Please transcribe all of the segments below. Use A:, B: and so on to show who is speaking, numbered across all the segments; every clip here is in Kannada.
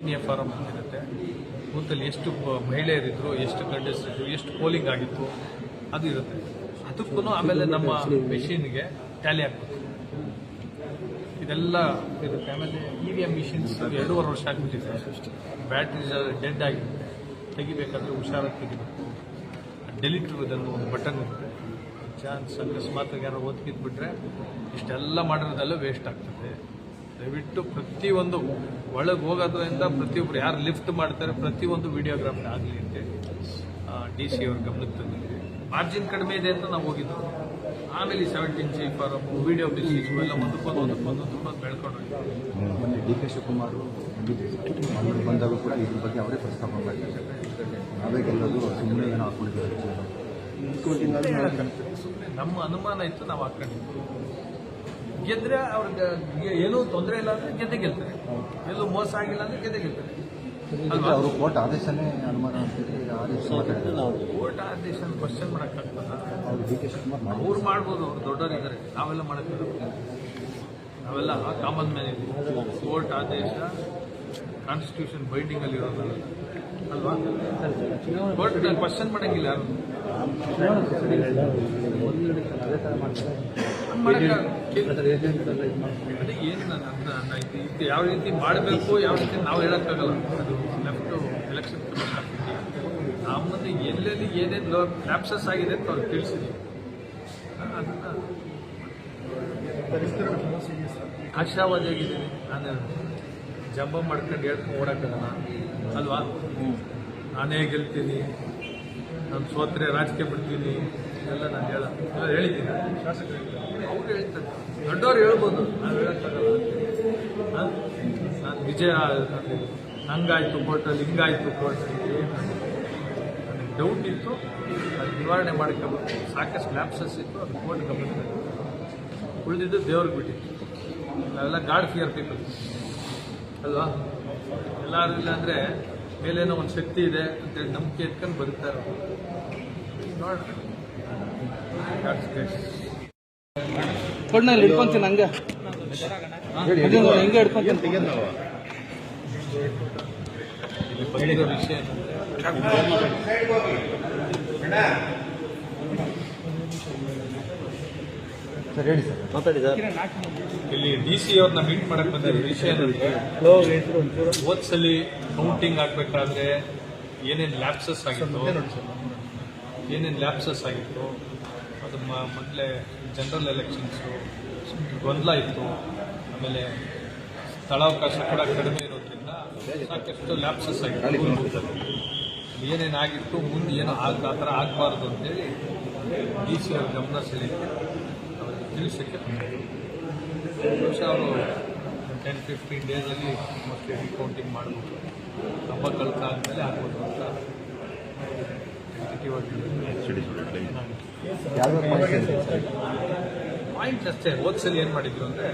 A: ಎ ಫಾರಂ ಇರುತ್ತೆ ಬೂತಲ್ಲಿ ಎಷ್ಟು ಮಹಿಳೆಯರಿದ್ರು, ಎಷ್ಟು ಗಂಡಸರಿದ್ರು, ಎಷ್ಟು ಪೋಲಿಂಗ್ ಆಗಿತ್ತು, ಅದು ಇರುತ್ತೆ. ಅದಕ್ಕೂ ಆಮೇಲೆ ನಮ್ಮ ಮೆಷಿನ್ಗೆ ಟ್ಯಾಲಿ ಆಗ್ಬೇಕು ಇದೆಲ್ಲ ಇರುತ್ತೆ. ಆಮೇಲೆ ಇ ವಿ ಎಂ ಮಿಷಿನ್ಸ್ ಎರಡೂವರೆ ವರ್ಷ ಆಗಿಬಿಟ್ಟಿದೆ. ಬ್ಯಾಟ್ರಿ ಡೆಡ್ ಆಗಿರುತ್ತೆ ತೆಗಿಬೇಕಾದ್ರೆ ಹುಷಾರಾಗಿ ತೆಗಿಬೇಕು. ಡೆಲಿಟ್ ಇರೋದನ್ನು ಒಂದು ಬಟನ್ ಇರುತ್ತೆ. ಚಾನ್ಸ್ ಅಕಸ್ಮಾತ್ ಯಾರೋ ಓದ್ಕಿದ್ಬಿಟ್ರೆ ಇಷ್ಟೆಲ್ಲ ಮಾಡಿರೋದೆಲ್ಲ ವೇಸ್ಟ್ ಆಗ್ತದೆ. ದಯವಿಟ್ಟು ಪ್ರತಿಯೊಂದು ಒಳಗೆ ಹೋಗೋದ್ರಿಂದ ಪ್ರತಿಯೊಬ್ಬರು ಯಾರು ಲಿಫ್ಟ್ ಮಾಡ್ತಾರೆ ಪ್ರತಿಯೊಂದು ವಿಡಿಯೋಗ್ರಾಫ್ ಆಗಲಿ ಅಂತೇಳಿ ಡಿ ಸಿ ಅವ್ರ ಗಮನಕ್ಕೆ ತಂದಿದ್ವಿ ಮಾರ್ಜಿನ್ ಕಡಿಮೆ ಇದೆ ಅಂತ ನಾವು ಹೋಗಿದ್ದು ಆಮೇಲೆ seventeen C for video business ಎಲ್ಲ ಒಂದಕ್ಕೊಂದು ಒಂದಕ್ಕೊಂದು ತುಂಬ ಬೆಳ್ಕೊಂಡು
B: ಮೊನ್ನೆ ಡಿ ಕೆ ಶಿವಕುಮಾರ್ ಬಂದಾಗ ಕೂಡ ಇದ್ರ ಬಗ್ಗೆ ಅವರೇ ಪ್ರಸ್ತಾಪ ಮಾಡಿದ್ದಾರೆ ಸುಮ್ಮನೆ ಏನೋ ಹಾಕೊಂಡಿದ್ದಾರೆ
A: ಸುಮ್ನೆ ನಮ್ಮ ಅನುಮಾನ ಇತ್ತು ನಾವು ಹಾಕೊಂಡಿದ್ವಿ. ಗೆದ್ರೆ ಅವ್ರಿಗೆ ಏನೂ ತೊಂದರೆ ಇಲ್ಲ ಅಂದ್ರೆ ಗೆದ್ದೆ ಗೆಲ್ತಾರೆ. ಎಲ್ಲೂ ಮೋಸ ಆಗಿಲ್ಲ ಅಂದ್ರೆ ಗೆದ್ದೆ ಗೆಲ್ತಾರೆ. ಅಲ್ವಾ?
B: ಅವರು ಕೋರ್ಟ್ ಆದೇಶನೇ ಅನುಮಾನ
A: ಕೋರ್ಟ್ ಆದೇಶ ಕ್ವಶನ್ ಮಾಡೋಕ್ಕಾಗ್ತದ?
B: ಅವರು
A: ಅವ್ರು ಮಾಡ್ಬೋದು ಅವ್ರು ದೊಡ್ಡವರಿದ್ದಾರೆ. ನಾವೆಲ್ಲ ಮಾಡೋಕ್ಕಾಗಲ್ಲ. ನಾವೆಲ್ಲ ಕಾಮನ್ ಮ್ಯಾನ್ ಇದ್ದೀವಿ. ಕೋರ್ಟ್ ಆದೇಶ ಕಾನ್ಸ್ಟಿಟ್ಯೂಷನ್ ಬೈಂಡಿಂಗ್ ಅಲ್ಲಿ ಇರೋದಲ್ಲ ಅಲ್ವಾ? ಕೋರ್ಟ್ ಕ್ವಶನ್ ಮಾಡಂಗಿಲ್ಲ ಯಾರು. ಅದೇ ಏನು ನನ್ನ ಅರ್ಥ ಇದು ಯಾವ ರೀತಿ ಮಾಡಬೇಕು ಯಾವ ರೀತಿ ನಾವು ಹೇಳೋಕ್ಕಾಗಲ್ಲ. ಅದು left election commission of India ನಮ್ಮನ್ನು ಎಲ್ಲೆಲ್ಲಿ ಏನೇನು ಲ್ಯಾಪ್ಸಸ್ ಆಗಿದೆ ಅಂತ ಅವ್ರಿಗೆ ತಿಳಿಸಿದ್ವಿ ಅದನ್ನು ಆಶಾವಾದಿ ಆಗಿದ್ದೀನಿ. ನಾನು ಜಂಬ ಮಾಡ್ಕೊಂಡು ಹೇಳ್ಕೊಂಡು ಓಡಾಕಲ್ಲ ಅಲ್ವಾ? ನಾನೇ ಗೆಲ್ತೀನಿ. ನಾನು ಸೋತ್ರೆ ರಾಜಕೀಯ ಬಿಡ್ತೀನಿ. ಎಲ್ಲ ನಾನು ಹೇಳ ಹೇಳಿದ್ದೀನಿ ಹೇಳಿದ್ದೀನಿ. ಅವ್ರು ಹೇಳ್ತಾರೆ. ದೊಡ್ಡವ್ರು ಹೇಳ್ಬೋದು. ನಾವು ಹೇಳೋಕ್ಕಾಗಲ್ಲ? ನಾನು ವಿಜಯ ಹಂಗಾಯ್ತು ಕೋರ್ಟಲ್ಲಿ, ಹಿಂಗಾಯ್ತು ಕೋರ್ಟಲ್ಲಿ ನನಗೆ ಡೌಟ್ ಇತ್ತು. ಅದು ನಿವಾರಣೆ ಮಾಡ್ಕೋಬೇಕು ಸಾಕಷ್ಟು ಲ್ಯಾಪ್ಸಸ್ ಇತ್ತು. ಅದು ಕೋರ್ಟ್ ತಂದಿದ್ದು. ಉಳಿದಿದ್ದು ದೇವ್ರಿಗೆ ಬಿಟ್ಟಿತ್ತು. ನಾವೆಲ್ಲ ಗಾಡ್ ಫಿಯರ್ ಪೀಪಲ್ ಅಲ್ವಾ? ಎಲ್ಲರೂ ಇಲ್ಲ ಅಂದರೆ ಮೇಲೇನೋ ಒಂದು ಶಕ್ತಿ ಇದೆ ಅಂತೇಳಿ ನಂಬಿಕೆ ಇಟ್ಕೊಂಡು ಬದುಕ್ತಾರೆ ನೋಡ್ರಿ.
C: ಕೊಡ್ನಲ್ಲಿ ಹಿಡ್ಕೊಂತೀನಿ ಹಂಗೆ. ಹಿಂಗೆ ಹಿಡ್ಕೊಂತೀನಿ.
A: ಇಲ್ಲಿ ವಿಷಯ ಏನಂದ್ರೆ
B: ಸರ್ ಹೇಳಿ ಸರ್. ಮಾತಾಡಿ ಸರ್.
A: ಇಲ್ಲಿ ಡಿ ಸಿ ಅವ್ರನ್ನ ಮೀಟ್ ಮಾಡಕ್ ಬಂದಿರೋ ವಿಷಯ ಓದ್ಸಲಿ ಕೌಂಟಿಂಗ್ ಆಗ್ಬೇಕಾದ್ರೆ ಏನೇನು ಲ್ಯಾಪ್ಸಸ್ ಆಗಿತ್ತು? ಏನೇನು ಲ್ಯಾಪ್ಸಸ್ ಆಗಿತ್ತು? ಅದು ಮ- ಮೊದಲೇ ಜನರಲ್ ಎಲೆಕ್ಷನ್ಸು ಗೊಂದಲ ಇತ್ತು. ಆಮೇಲೆ ಸ್ಥಳಾವಕಾಶ ಕೂಡ ಕಡಿಮೆ ಇರೋದ್ರಿಂದ ಸಾಕಷ್ಟು ಲ್ಯಾಪ್ಸಸ್ ಆಗಿತ್ತು ಏನೇನಾಗಿತ್ತು ಮುಂದೆ ಏನು ಆಗ ಆ ಥರ ಆಗಬಾರ್ದು ಅಂತೇಳಿ ಡಿ ಸಿ ಅವ್ರ ಗಮನ ಸೆಳೆಯುತ್ತೆ ಅವ್ರಿಗೆ ತಿಳಿಸೋಕ್ಕೆ ಬಹುಶಃ ಅವರು ಟೆನ್ ಫಿಫ್ಟೀನ್ ಡೇಸಲ್ಲಿ ಮೋಸ್ಟ್ಲಿ ರೀಕೌಂಟಿಂಗ್ ಮಾಡ್ಬೋದು ಹಬ್ಬ ಕಳ್ಕ ಆದಮೇಲೆ ಆಗ್ಬೋದು ಅಂತ. ಪಾಯಿಂಟ್ ಅಷ್ಟೇ ಓದ್ಸಲಿ ಏನು ಮಾಡಿದ್ರು ಅಂದರೆ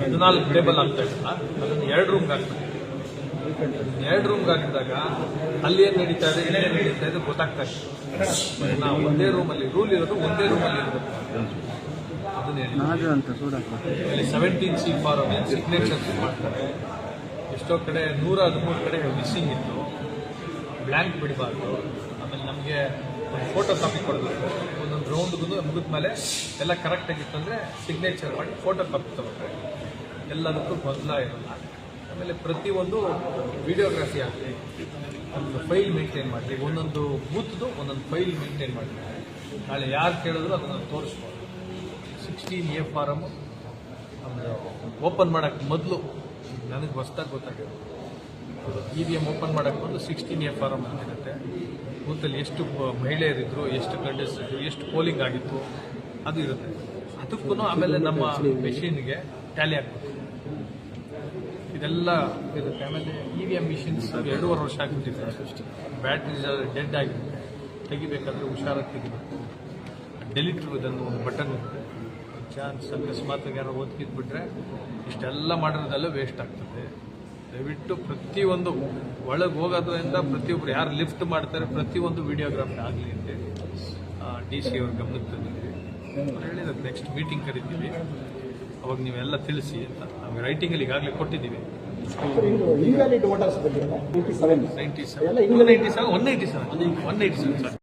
A: ಹದಿನಾಲ್ಕು ಟೇಬಲ್ ಆಗ್ತಾ ಇದ್ರಲ್ಲ ಅದನ್ನು ಎರಡು ರೂಮ್ಗೆ ಹಾಕ್ತಾರೆ ಎರಡು ರೂಮ್ಗೆ ಹಾಕಿದಾಗ ಅಲ್ಲಿ ಏನು ನಡೀತಾ ಇದೆ ಏನೇನು ನಡೀತಾ ಇದೆ ಗೊತ್ತಾಗ್ತಾ ಇದೆ ನಾವು ಒಂದೇ ರೂಮಲ್ಲಿ ರೂಲ್ ಇರೋದು ಒಂದೇ ರೂಮಲ್ಲಿ ಇರಬೇಕು. Seventeen C for signature signatures ಮಾಡ್ತಾರೆ. ಎಷ್ಟೋ ಕಡೆ ನೂರ ಹದಿಮೂರು ಕಡೆ ಮಿಸ್ಸಿಂಗ್ ಇತ್ತು. ಬ್ಲ್ಯಾಂಕ್ ಬಿಡಬಾರ್ದು. ನಮಗೆ ಒಂದು ಫೋಟೋ ಕಾಪಿ ಕೊಡಬೇಕು. ಒಂದೊಂದು ರೌಂಡ್ಗೂ ಮುಗಿದ ಮೇಲೆ ಎಲ್ಲ ಕರೆಕ್ಟಾಗಿತ್ತು ಅಂದರೆ ಸಿಗ್ನೇಚರ್ ಮಾಡಿ ಫೋಟೋ ಕಾಪಿ ತಗೋತಾರೆ. ಎಲ್ಲದಕ್ಕೂ ಗೊಂದಲ ಇರೋಲ್ಲ. ಆಮೇಲೆ ಪ್ರತಿಯೊಂದು ವಿಡಿಯೋಗ್ರಫಿ ಆಗಲಿ, ಒಂದು ಫೈಲ್ ಮೇಂಟೈನ್ ಮಾಡಲಿ, ಒಂದೊಂದು ಬೂತ್ದು ಒಂದೊಂದು ಫೈಲ್ ಮೇಂಟೈನ್ ಮಾಡಲಿ. ನಾಳೆ ಯಾರು ಕೇಳಿದ್ರು ಅದನ್ನು ತೋರಿಸ್ಬೋದು. ಸಿಕ್ಸ್ಟೀನ್ ಎ ಫಾರಮು ಆಮೇಲೆ ಓಪನ್ ಮಾಡೋಕ್ಕೆ ಮೊದಲು ನನಗೆ ಹೊಸ್ದಾಗಿ ಗೊತ್ತಾಗಿರೋದು ಇ ವಿ ಎಂ ಓಪನ್ ಮಾಡೋಕ್ಕೆ ಮೊದಲು ಸಿಕ್ಸ್ಟೀನ್ ಎ ಫಾರಮ್ ಅಂತಿರುತ್ತೆ. ಬೂತಲ್ಲಿ ಎಷ್ಟು ಮಹಿಳೆಯರಿದ್ರು, ಎಷ್ಟು ಗಂಡಸರಿದ್ರು, ಎಷ್ಟು ಪೋಲಿಂಗ್ ಆಗಿತ್ತು, ಅದು ಇರುತ್ತೆ. ಅದಕ್ಕೂ ಆಮೇಲೆ ನಮ್ಮ ಮೆಷಿನ್ಗೆ ಟ್ಯಾಲಿ ಆಗಬೇಕು ಇದೆಲ್ಲ ಇರುತ್ತೆ. ಆಮೇಲೆ ಇ ವಿ ಎಂ ಮಿಷಿನ್ಸ್ ಎರಡೂವರೆ ವರ್ಷ ಆಗಿಬಿಟ್ಟಿದೆ. ಬ್ಯಾಟ್ರಿ ಡೆಡ್ ಆಗಿರುತ್ತೆ ತೆಗಿಬೇಕಾದ್ರೆ ಹುಷಾರಾಗಿ ತೆಗಿಬೇಕು. ಡೆಲಿಟ್ ಇರೋದನ್ನು ಒಂದು ಬಟನ್ ಇರುತ್ತೆ. ಚಾನ್ಸ್ ಅಕಸ್ಮಾತ್ ಯಾರೋ ಓದ್ಕಿದ್ಬಿಟ್ರೆ ಇಷ್ಟೆಲ್ಲ ಮಾಡಿರೋದೆಲ್ಲ ವೇಸ್ಟ್ ಆಗ್ತದೆ. ದಯವಿಟ್ಟು ಪ್ರತಿಯೊಂದು ಒಳಗೆ ಹೋಗೋದ್ರಿಂದ ಪ್ರತಿಯೊಬ್ಬರು ಯಾರು ಲಿಫ್ಟ್ ಮಾಡ್ತಾರೆ ಪ್ರತಿಯೊಂದು ವಿಡಿಯೋಗ್ರಾಫ್ ಆಗಲಿ ಅಂತೇಳಿ ಡಿ ಸಿ ಅವ್ರ ಗಮನಕ್ಕೆ ತಂದಿದ್ದೀವಿ. ಅವ್ರು ಹೇಳಿದ್ರು ನೆಕ್ಸ್ಟ್ ಮೀಟಿಂಗ್ ಕರಿತೀವಿ. ಅವಾಗ ನೀವೆಲ್ಲ ತಿಳಿಸಿ ಅಂತ. ನಾವು ರೈಟಿಂಗಲ್ಲಿ ಈಗಾಗಲೇ ಕೊಟ್ಟಿದ್ದೀವಿ. Ninety seven one ninety seven one ninety seven sir